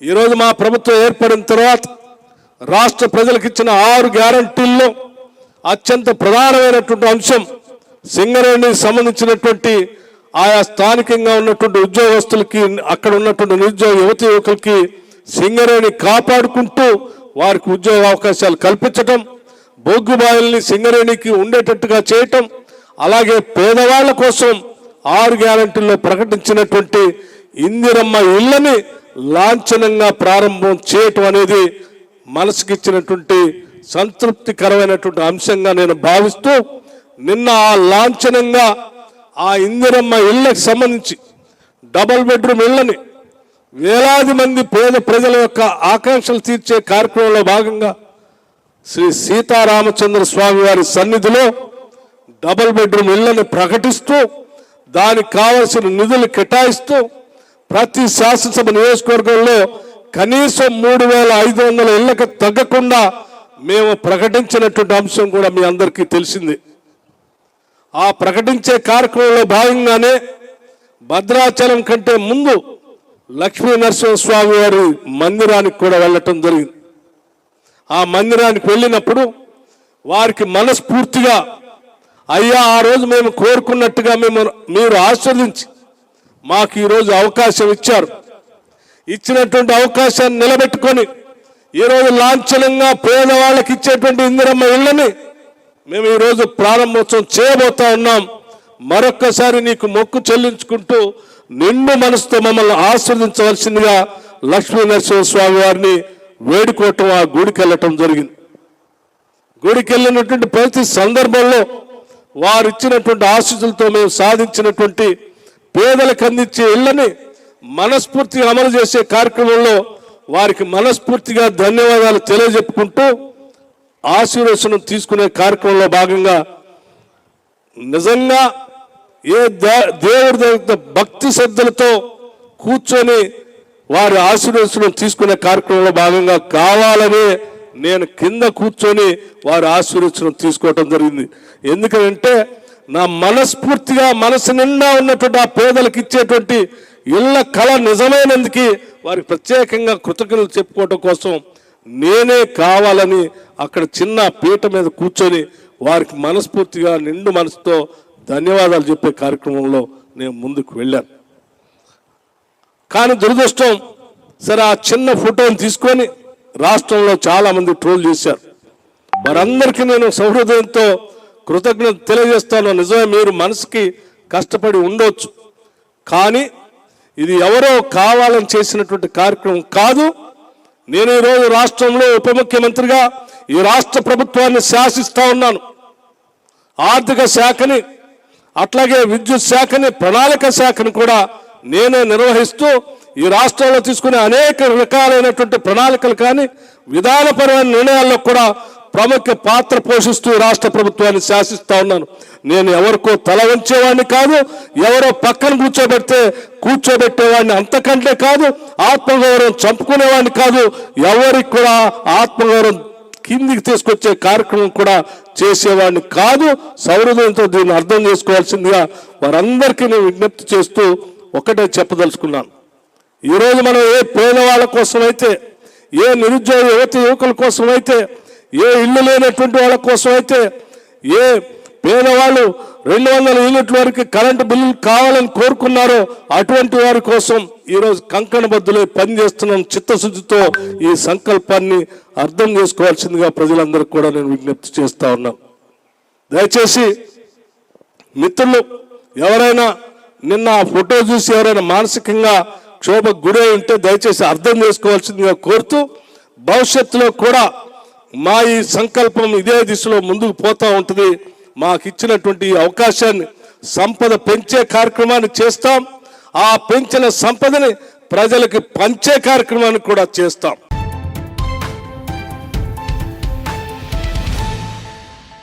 ఈరోజు మా ప్రభుత్వం ఏర్పడిన తర్వాత రాష్ట్ర ప్రజలకు ఇచ్చిన ఆరు గ్యారంటీల్లో అత్యంత ప్రధానమైనటువంటి అంశం సింగరేణికి సంబంధించినటువంటి ఆయా స్థానికంగా ఉన్నటువంటి ఉద్యోగస్తులకి అక్కడ ఉన్నటువంటి నిరుద్యోగ యువత యువకులకి సింగరేణి కాపాడుకుంటూ వారికి ఉద్యోగ అవకాశాలు కల్పించటం బొగ్గుబాయిల్ని సింగరేణికి ఉండేటట్టుగా చేయటం అలాగే పేదవాళ్ళ కోసం ఆరు గ్యారంటీల్లో ప్రకటించినటువంటి ఇందిరమ్మ ఇళ్ళని లాంఛనంగా ప్రారంభం చేయటం అనేది మనసుకిచ్చినటువంటి సంతృప్తికరమైనటువంటి అంశంగా నేను భావిస్తూ నిన్న ఆ లాంఛనంగా ఆ ఇందిరమ్మ ఇళ్ళకి సంబంధించి డబల్ బెడ్రూమ్ ఇళ్ళని వేలాది మంది పేద ప్రజల యొక్క ఆకాంక్షలు తీర్చే కార్యక్రమంలో భాగంగా శ్రీ సీతారామచంద్ర స్వామి వారి సన్నిధిలో డబల్ బెడ్రూమ్ ఇళ్ళని ప్రకటిస్తూ దానికి కావలసిన నిధులు కేటాయిస్తూ ప్రతి శాసనసభ నియోజకవర్గంలో కనీసం మూడు వేల ఐదు వందల ఇళ్ళకు తగ్గకుండా మేము ప్రకటించినటువంటి అంశం కూడా మీ అందరికీ తెలిసింది. ఆ ప్రకటించే కార్యక్రమంలో భాగంగానే భద్రాచలం కంటే ముందు లక్ష్మీ నరసింహస్వామి వారి మందిరానికి కూడా వెళ్ళటం జరిగింది. ఆ మందిరానికి వెళ్ళినప్పుడు వారికి మనస్ఫూర్తిగా అయ్యా ఆ రోజు మేము కోరుకున్నట్టుగా మేము మీరు ఆస్వాదించి మాకు ఈరోజు అవకాశం ఇచ్చారు. ఇచ్చినటువంటి అవకాశాన్ని నిలబెట్టుకొని ఈరోజు లాంఛనంగా పేదవాళ్ళకి ఇచ్చేటువంటి ఇందిరమ్మ ఇళ్ళని మేము ఈరోజు ప్రారంభోత్సవం చేయబోతా ఉన్నాం. మరొక్కసారి నీకు మొక్కు చెల్లించుకుంటూ నిండు మనసుతో మమ్మల్ని ఆస్వాదించవలసిందిగా లక్ష్మీ నరసింహస్వామి వారిని వేడుకోవటం ఆ గుడికి వెళ్ళటం జరిగింది. గుడికి వెళ్ళినటువంటి ప్రతి సందర్భంలో వారు ఇచ్చినటువంటి ఆశీస్సులతో మేము సాధించినటువంటి పేదలకు అందించే ఇళ్ళని మనస్ఫూర్తిగా అమలు చేసే కార్యక్రమంలో వారికి మనస్ఫూర్తిగా ధన్యవాదాలు తెలియజెప్పుకుంటూ ఆశీర్వచనం తీసుకునే కార్యక్రమంలో భాగంగా నిజంగా ఏ దే- దేవుడి దగ్గర భక్తి శ్రద్ధలతో కూర్చొని వారి ఆశీర్వచనం తీసుకునే కార్యక్రమంలో భాగంగా కావాలని నేను కింద కూర్చొని వారి ఆశీర్వచనం తీసుకోవటం జరిగింది. ఎందుకంటే నా మనస్ఫూర్తిగా మనసు నిండా ఉన్నటువంటి ఆ పేదలకు ఇచ్చేటువంటి ఇళ్ళ కళ నిజమైనందుకు వారికి ప్రత్యేకంగా కృతజ్ఞతలు చెప్పుకోవటం కోసం నేనే కావాలని అక్కడ చిన్న పీట మీద కూర్చొని వారికి మనస్ఫూర్తిగా నిండు మనసుతో ధన్యవాదాలు చెప్పే కార్యక్రమంలో నేను ముందుకు వెళ్ళాను. కానీ దురదృష్టం సరే ఆ చిన్న ఫోటోని తీసుకొని రాష్ట్రంలో చాలామంది ట్రోల్ చేశారు. వారందరికీ నేను సౌహృదయంతో కృతజ్ఞత తెలియజేస్తాను. నిజమే మీరు మనసుకి కష్టపడి ఉండొచ్చు. కానీ ఇది ఎవరో కావాలని చేసినటువంటి కార్యక్రమం కాదు. నేను ఈరోజు రాష్ట్రంలో ఉప ముఖ్యమంత్రిగా ఈ రాష్ట్ర ప్రభుత్వాన్ని శాసిస్తూ ఉన్నాను. ఆర్థిక శాఖని అట్లాగే విద్యుత్ శాఖని ప్రణాళిక శాఖని కూడా నేనే నిర్వహిస్తూ ఈ రాష్ట్రంలో తీసుకునే అనేక రకాలైనటువంటి ప్రణాళికలు కానీ విధానపరమైన నిర్ణయాల్లో కూడా ప్రముఖ పాత్ర పోషిస్తూ రాష్ట్ర ప్రభుత్వాన్ని శాసిస్తా ఉన్నాను. నేను ఎవరికో తల వంచేవాడిని కాదు ఎవరో పక్కన కూర్చోబెడితే కూర్చోబెట్టేవాడిని అంతకంటే కాదు ఆత్మగౌరవం చంపుకునేవాడిని కాదు ఎవరికి కూడా ఆత్మగౌరవం కిందికి తీసుకొచ్చే కార్యక్రమం కూడా చేసేవాడిని కాదు. సౌహృదయంతో దీన్ని అర్థం చేసుకోవాల్సిందిగా వారందరికీ నేను విజ్ఞప్తి చేస్తూ ఒకటే చెప్పదలుచుకున్నాను. ఈరోజు మనం ఏ పేదవాళ్ళ కోసమైతే ఏ నిరుద్యోగ యువత యువకుల కోసమైతే ఏ ఇల్లు లేనటువంటి వాళ్ళ కోసం అయితే ఏ పేదవాళ్ళు రెండు వందల యూనిట్ల వరకు కరెంటు బిల్లులు కావాలని కోరుకున్నారో అటువంటి వారి కోసం ఈరోజు కంకణ బద్దులే పనిచేస్తున్నాం చిత్తశుద్ధితో ఈ సంకల్పాన్ని అర్థం చేసుకోవాల్సిందిగా ప్రజలందరికీ కూడా నేను విజ్ఞప్తి చేస్తా ఉన్నాను దయచేసి మిత్రులు ఎవరైనా నిన్న ఆ ఫోటో చూసి ఎవరైనా మానసికంగా క్షోభకు గురై ఉంటే దయచేసి అర్థం చేసుకోవాల్సిందిగా కోరుతూ భవిష్యత్తులో కూడా మా ఈ సంకల్పం ఇదే దిశలో ముందుకు పోతూ ఉంటుంది. మాకు ఇచ్చినటువంటి అవకాశాన్ని సంపద పెంచే కార్యక్రమాన్ని చేస్తాం. ఆ పెంచిన సంపదని ప్రజలకు పంచే కార్యక్రమాన్ని కూడా చేస్తాం.